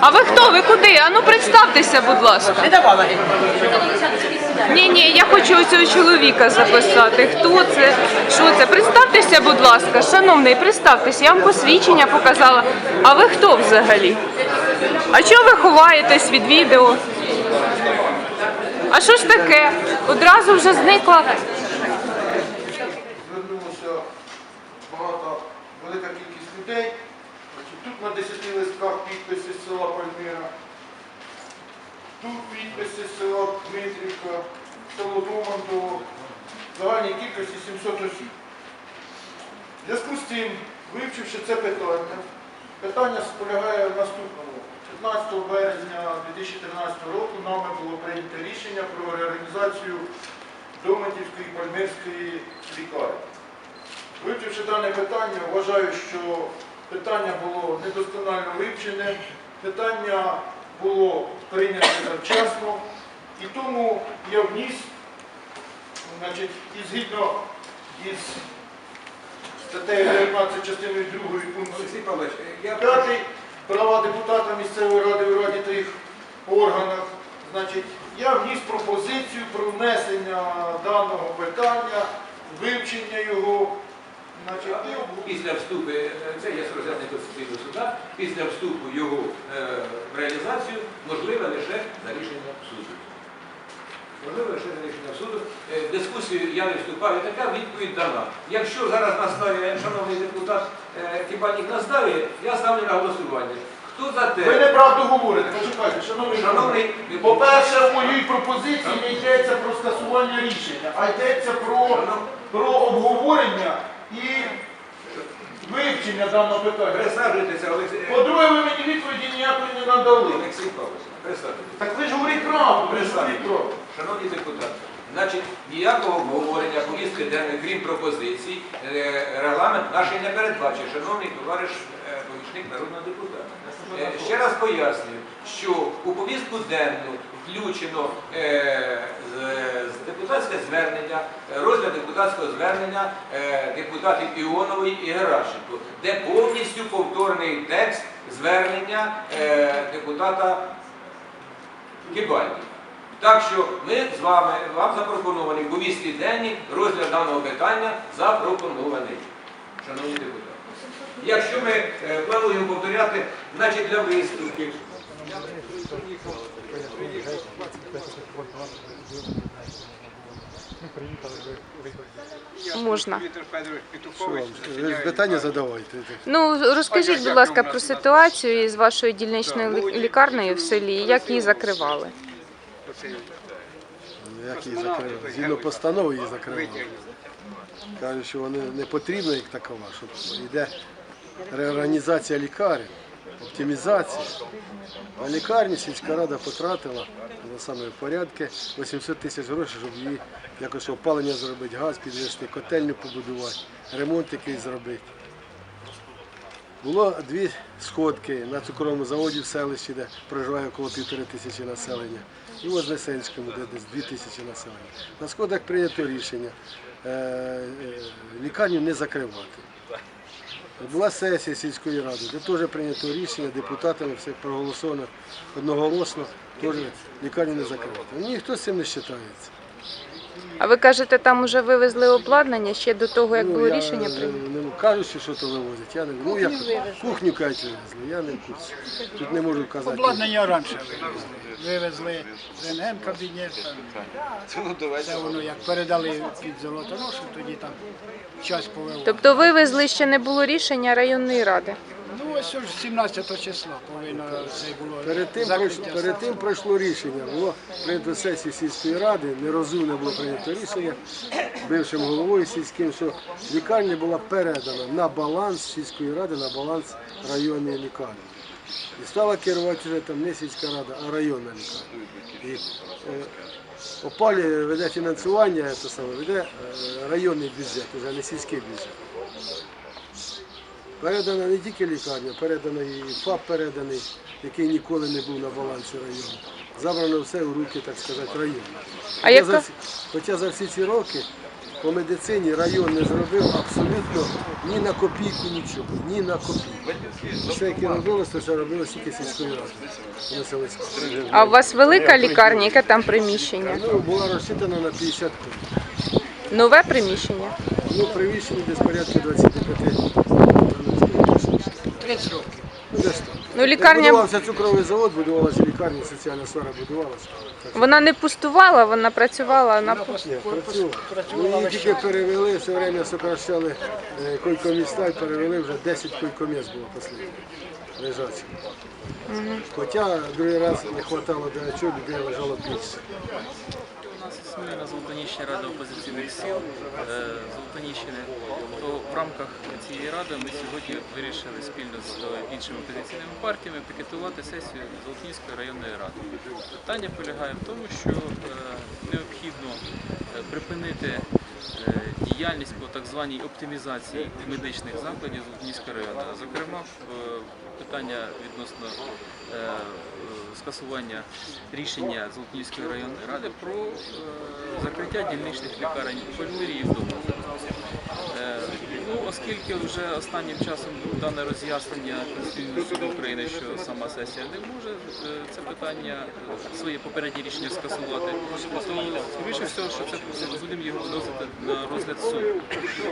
А ви хто? Ви куди? А ну представтеся, будь ласка. Не давала. Ні, ні, я хочу цього чоловіка записати. Хто це? Що це? Представтеся, будь ласка, шановний, представтеся. Я вам посвідчення показала. А ви хто взагалі? А чого ви ховаєтесь від відео? А що ж таке? Одразу вже зникла. звернулося багато, велика кількість людей. Тут на 10 листках підписи села Пальмира, тут підписи села Дмитрівка, село Домантово, загальній кількості 700 осіб. В зв'язку з цим, вивчивши це питання, питання полягає в наступному. 15 березня 2013 року нами було прийнято рішення про реорганізацію Домитівської Пальмирської лікарні. Вивчивши дане питання, вважаю, що питання було недосконально вивчене, питання було прийнято завчасно, і тому я вніс, значить, і згідно із статтею 19 частиною 2 пункту П'ятий права депутата місцевої ради у раді та їх органах. Значить, я вніс пропозицію про внесення даного питання, вивчення його. Після вступу, е, це є розглядання Конституційного суда, після вступу його е, в реалізацію можливе лише за рішенням суду. Можливо, лише за рішенням суду. Е, дискусію я не вступав, і така відповідь дана. Якщо зараз наставить, шановний депутат е, Кібальник наставить, я ставлю на голосування. Хто за те? Ви неправду говорите, почекайте, шановний. Шановний. По-перше, в моїй пропозиції не йдеться про скасування рішення, а йдеться про, про обговорення і вивчення даного питання. Присаджуйтеся, Олексій. По-друге, ви мені відповіді ніякої не надали. Олексій Павлович, присаджуйтеся. Так ви ж говорите правду, ви ж правду. Шановні депутати, значить, ніякого обговорення повістки денної, крім пропозицій, е, регламент наш і не передбачив, шановний товариш е, помічник народного депутата. Е, Ще раз пояснюю, що у повістку денну включено е, з- з депутатське звернення, розгляд депутатського звернення е, депутатів Іонової і Геращенко, де повністю повторений текст звернення е, депутата Кібальні. Так що ми з вами, вам запропоновані в повістці денні розгляд даного питання запропонований, шановні депутати. Якщо ми е, повторяти, значить для виступів. Можна. Питання задавайте. Ну розкажіть, будь ласка, про ситуацію із вашою дільничною лікарнею в селі, як її закривали. Як її закрили? Згідно постанови її закрили. Кажуть, що вони не потрібна як такова, що йде реорганізація лікарень, оптимізація. А лікарні сільська рада потратила на саме в порядку 800 тисяч грошей, щоб її якось опалення зробити, газ підвести, котельню побудувати, ремонт якийсь зробити. Було дві сходки на цукровому заводі в селищі, де проживає около півтори тисячі населення, і в Вознесенському, де десь дві тисячі населення. На сходах прийнято рішення е, е, лікарню не закривати. Була сесія сільської ради, де теж прийнято рішення депутатами, все проголосовано одноголосно, теж лікарню не закривати. Ніхто з цим не вважається. А ви кажете, там уже вивезли обладнання ще до того, як Ну, було я, рішення е, прийнято? Не кажуть, що що то вивозять. Я не ну, як, кухню кажуть, вивезли, я не в курсі. Тут не можу казати. Обладнання раніше вивезли. Вивезли рентген кабінет. там. Це воно як передали під золотоношу, тоді там час повело. Тобто вивезли ще не було рішення районної ради. Ну ось ж 17 числа повинно це було Перед тим, закриття перед тим пройшло рішення. Було прийнято сесії сільської ради, нерозумне було прийнято рішення бившим головою сільським, що лікарня була передана на баланс сільської ради, на баланс районної лікарні. І стала керувати вже там не сільська рада, а районна лікарня. І е, опалює, веде фінансування, це саме, веде е, районний бюджет, вже не сільський бюджет. Передана не тільки лікарня, передана і ФАП переданий, який ніколи не був на балансі району. Забрано все в руки, так сказати, району. А Хоча, яка- за, хоча за всі ці роки по медицині район не зробив абсолютно ні на копійку нічого, ні на копійку. Все, яке робилось, то все робилось тільки сільською радою. А у вас велика лікарня, яке там приміщення? Ну, була розчитана на 50 тонн. Нове приміщення? Ну, приміщення десь порядку 25. 30 років. Ну, десь так. Ну, лікарня Будувався цукровий завод, будувалася лікарня, соціальна сфера будувалася. Так що, вона не пустувала, вона працювала на Ні, працювала. Ну, її тільки перевели, все время сокращали е, койкоміста і перевели вже 10 койкоміст було останнє. Лежачі. Хоча другий раз не вистачало до чого, людей лежало більше. Нас існує на Золотоніщині Рада опозиційних сил е, Золотоніщини. То в рамках цієї ради ми сьогодні вирішили спільно з іншими опозиційними партіями пікетувати сесію Золотоніської районної ради. Питання полягає в тому, що е, необхідно е, припинити діяльність по так званій оптимізації медичних закладів Золотоніської району. Зокрема, е, питання відносно е, е, скасування рішення Золотоніської районної ради про закриття дільничних лікарень у Пальмирі і вдома. Оскільки вже останнім часом дане роз'яснення Конституційного України, що сама сесія не може е, це питання, е, своє попереднє рішення скасувати, то скоріше всього, що це будемо його вносити на розгляд суду.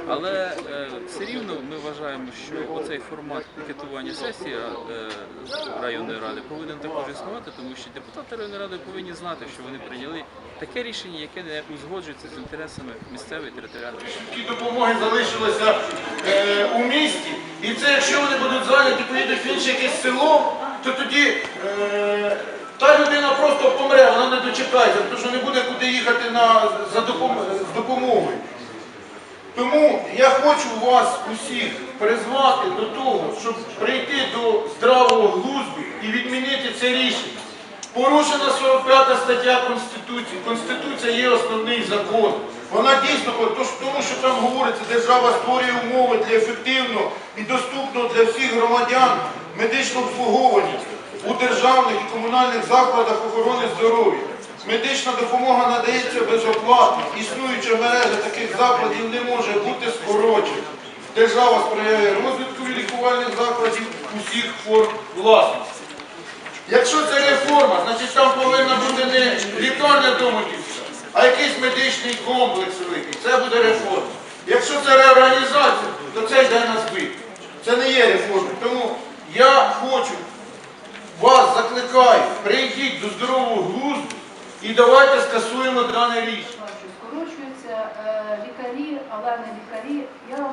Але е, все рівно ми вважаємо, що оцей формат пікетування сесії районної ради повинен також існувати, тому що депутати районної ради повинні знати, що вони прийняли таке рішення, яке не узгоджується з інтересами місцевої територіальної. Які допомоги залишилися е, у місті, і це якщо вони будуть зайняті, поїдуть в інше якесь село, то тоді е, та людина просто помре, вона не дочекається, тому що не буде куди їхати на, за допом- з допомогою. Тому я хочу вас усіх призвати до того, щоб прийти до здравого глузду і відмінити це рішення. Порушена 45 стаття Конституції. Конституція є основний закон. Вона дійсно, тому що там говориться, держава створює умови для ефективного і доступного для всіх громадян медичного обслуговування у державних і комунальних закладах охорони здоров'я. Медична допомога надається безоплатно. Існуюча мережа таких закладів не може бути скорочена. Держава сприяє розвитку лікувальних закладів усіх форм власності. Якщо це реформа, значить там повинна бути не лікарня Домиківська, а якийсь медичний комплекс великий. Це буде реформа. Якщо це реорганізація, то це йде на збиток. Це не є реформа. Тому я хочу вас закликаю, прийдіть до здорового глузду і давайте скасуємо дане рішення. скорочуються е, лікарі, але не лікарі. Я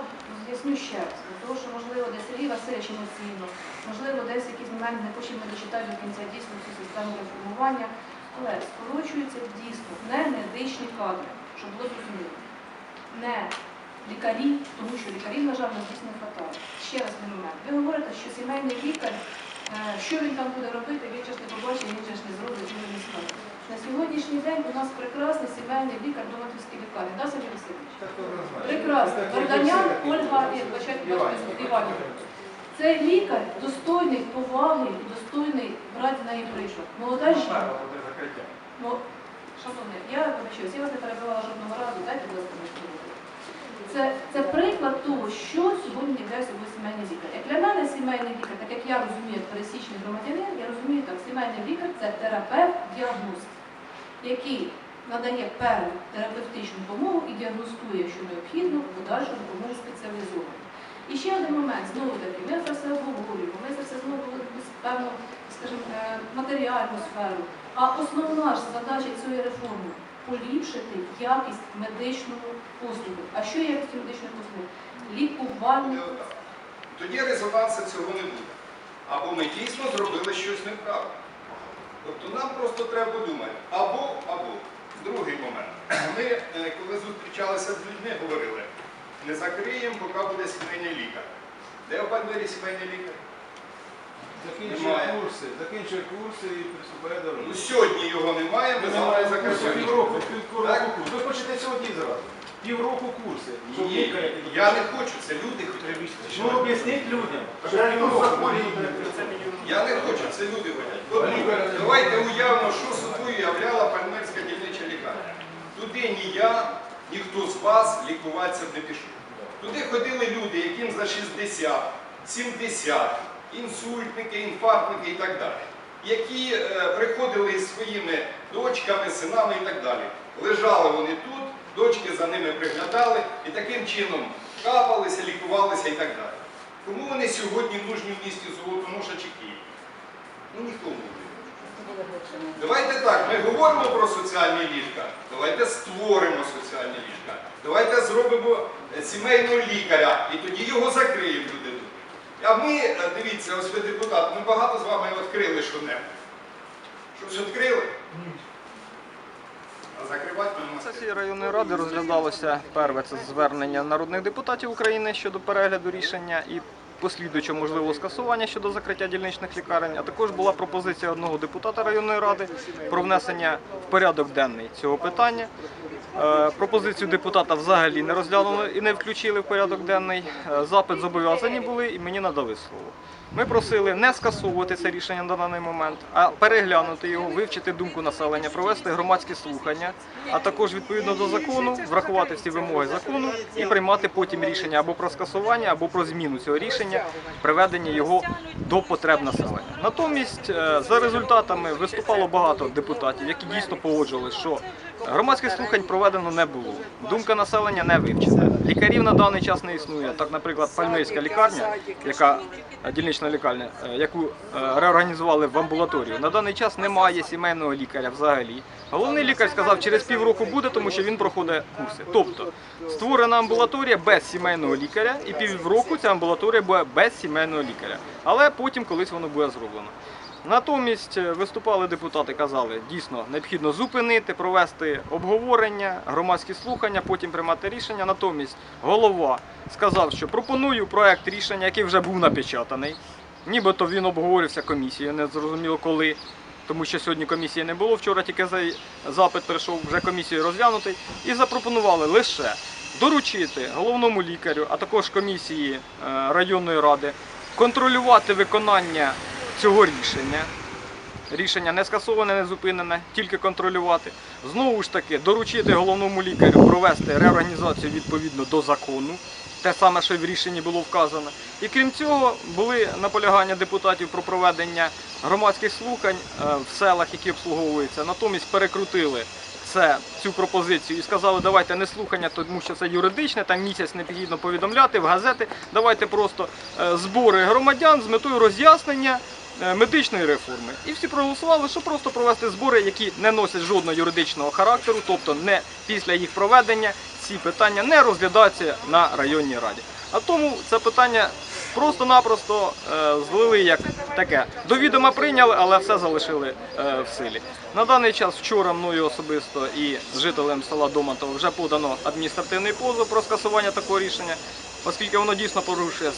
роз'ясню ще раз, для того, що можливо десь Сергій Васильович емоційно, можливо, десь якийсь момент не хочемо дочитати до кінця дійсно цю систему реформування, але скорочуються дійсно не медичні кадри, щоб було зрозуміло. Не лікарі, тому що лікарів, на жаль, нас дійсно не вистачає. Ще раз не момент. Ви говорите, що сімейний лікар, е, що він там буде робити, він же ж не побачить, він же ж не зробить, він не скаже. На сьогоднішній день у нас прекрасний сімейний лікар Доматівській лікарні. Да, Сергій Васильович? Прекрасно. Варданян Ольга Іванівна. Цей лікар достойний поваги і достойний брати на неї приклад. Молода жінка. Ну, шановне, я вибачаюсь, я вас не перебивала жодного разу, дайте, будь ласка, слово. Це, це приклад того, що сьогодні є собою сімейний лікар. Як для мене сімейний лікар, так як я розумію, як пересічний громадянин, я розумію так, сімейний лікар це терапевт діагност, який надає перву терапевтичну допомогу і діагностує, що необхідно, подальшу допомогу спеціалізовану. І ще один момент, знову таки, ми це все обговорюємо, ми це все знову певну, скажімо, е, матеріальну сферу. А основна ж задача цієї реформи поліпшити якість медичного послугу. А що є якість медичної послуги? Лікувальні Тоді резонансу цього не буде. Або ми дійсно зробили щось неправильно. Тобто нам просто треба подумати. Або, або. Другий момент. Ми, е, коли зустрічалися з людьми, говорили, не закриємо, поки буде сімейний лікар. Де в Бандері сімейний лікар? Закінчує Немає. курси, закінчує курси і приступає до Ну, роботи. сьогодні його немає, ми завтра закриємо. Півроку, півроку Так? курс. Ви хочете сьогодні зразу? Півроку курси. щоб Ні, лікаря я не хочу, це люди хочуть. Ну об'ясніть людям, що півроку Я не хочу, це люди. От, Давайте уявимо, що собою являла Пальмирська дільнича лікарня. Туди ні я, ніхто з вас лікуватися не пішов. Туди ходили люди, яким за 60, 70, інсультники, інфарктники і так далі, які е, приходили із своїми дочками, синами і так далі. Лежали вони тут, дочки за ними приглядали і таким чином капалися, лікувалися і так далі. Кому вони сьогодні нужні в місті Золотоноша чи Києві? Ну нікому не. Давайте так, ми говоримо про соціальні ліжка, давайте створимо соціальні ліжка. Давайте зробимо е, сімейного лікаря і тоді його тут. А ми, е, дивіться, ось ви депутат, ми багато з вами відкрили що-небудь. Щось відкрили? Сесії районної ради розглядалося перше це звернення народних депутатів України щодо перегляду рішення і послідуючого можливого скасування щодо закриття дільничних лікарень. А також була пропозиція одного депутата районної ради про внесення в порядок денний цього питання. Е, Пропозицію депутата взагалі не розглянули і не включили в порядок денний. Е, Запит зобов'язані були і мені надали слово. Ми просили не скасовувати це рішення на даний момент, а переглянути його, вивчити думку населення, провести громадські слухання, а також відповідно до закону врахувати всі вимоги закону і приймати потім рішення або про скасування, або про зміну цього рішення, приведення його до потреб населення. Натомість, е, за результатами виступало багато депутатів, які дійсно погоджували, що громадських слухань проведено не було. Думка населення не вивчена. Лікарів на даний час не існує. Так, наприклад, Пальмирська лікарня, яка е, дільнична лікарня, е, яку е, реорганізували в амбулаторію. На даний час немає сімейного лікаря взагалі. Головний лікар сказав, через півроку буде, тому що він проходить курси. Тобто створена амбулаторія без сімейного лікаря, і півроку ця амбулаторія буде без сімейного лікаря. Але потім колись воно буде зроблено. Натомість е, виступали депутати, казали, дійсно необхідно зупинити, провести обговорення, громадські слухання, потім приймати рішення. Натомість голова сказав, що пропоную проект рішення, який вже був напечатаний. Нібито він обговорився комісією, не зрозуміло коли, тому що сьогодні комісії не було. Вчора тільки запит прийшов вже комісією розглянутий. І запропонували лише доручити головному лікарю, а також комісії е, районної ради контролювати виконання цього рішення. Рішення не скасоване, не зупинене, тільки контролювати. Знову ж таки, доручити головному лікарю провести реорганізацію відповідно до закону, те саме, що в рішенні було вказано. І крім цього, були наполягання депутатів про проведення громадських слухань е, в селах, які обслуговуються. Натомість перекрутили це, цю пропозицію і сказали, давайте не слухання, тому що це юридичне, там місяць необхідно повідомляти в газети. Давайте просто е, збори громадян з метою роз'яснення медичної реформи. І всі проголосували, щоб просто провести збори, які не носять жодного юридичного характеру, тобто не після їх проведення ці питання не розглядаються на районній раді. А тому це питання просто-напросто е, злили як таке. До відома прийняли, але все залишили е, в силі. На даний час вчора мною особисто і жителем села Домантово вже подано адміністративний позов про скасування такого рішення, оскільки воно дійсно порушує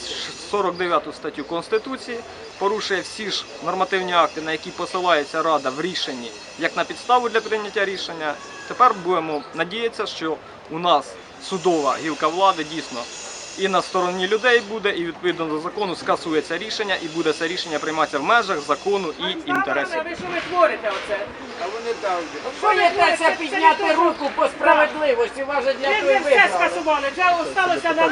49 статтю Конституції, порушує всі ж нормативні акти, на які посилається Рада в рішенні, як на підставу для прийняття рішення. Тепер будемо надіятися, що у нас судова гілка влади дійсно і на стороні людей буде, і відповідно до закону скасується рішення, і буде це рішення прийматися в межах закону і інтересів. Ви що ви творите оце? А вони Боїтеся підняти руку по справедливості, може для Ви того вже і все скасували, вже осталося на,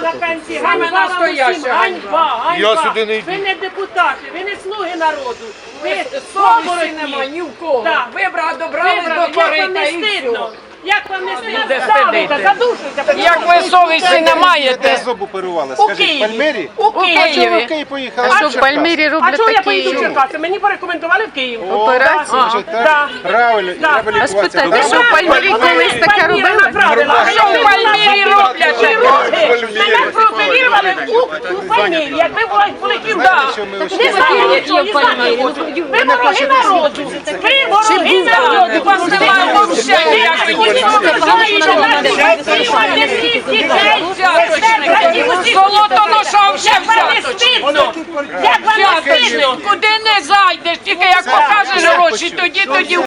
на пенсії. Саме Ганьба вам настояща усім, ганьба, ганьба. Я сюди не йду. Ви не депутати, ви не слуги народу. Ви Совісті оборотні. нема ні в кого. Так. Вибрали, добрали Вибрали. до Як вам корита не і стидно? Як вам не стидно? Де Давите, задушуйте. Як ви совісті не маєте? зуб оперували? У Києві. У А чого ви в Києві. Київ поїхали? А що в Пальмірі А роблять чого я поїду в такі Черкаси? Мені порекомендували в Київ. Операцію? Да. так? Правильно, Да. треба А лікуватися. спитайте, Добре? що в Пальмірі колись таке Пальміра робили? направила. А що в Пальмірі роблять? Мене прооперували у, у Пальмірі, як були, ми Не знаю нічого, не знаю. Ви вороги народу. Ви вороги народу. Вас немає взагалі ніякої Золотоноша вже Як вам не взяточник. стидно? Як вам не стидно? Куди не зайдеш, тільки як покажеш гроші, тоді тоді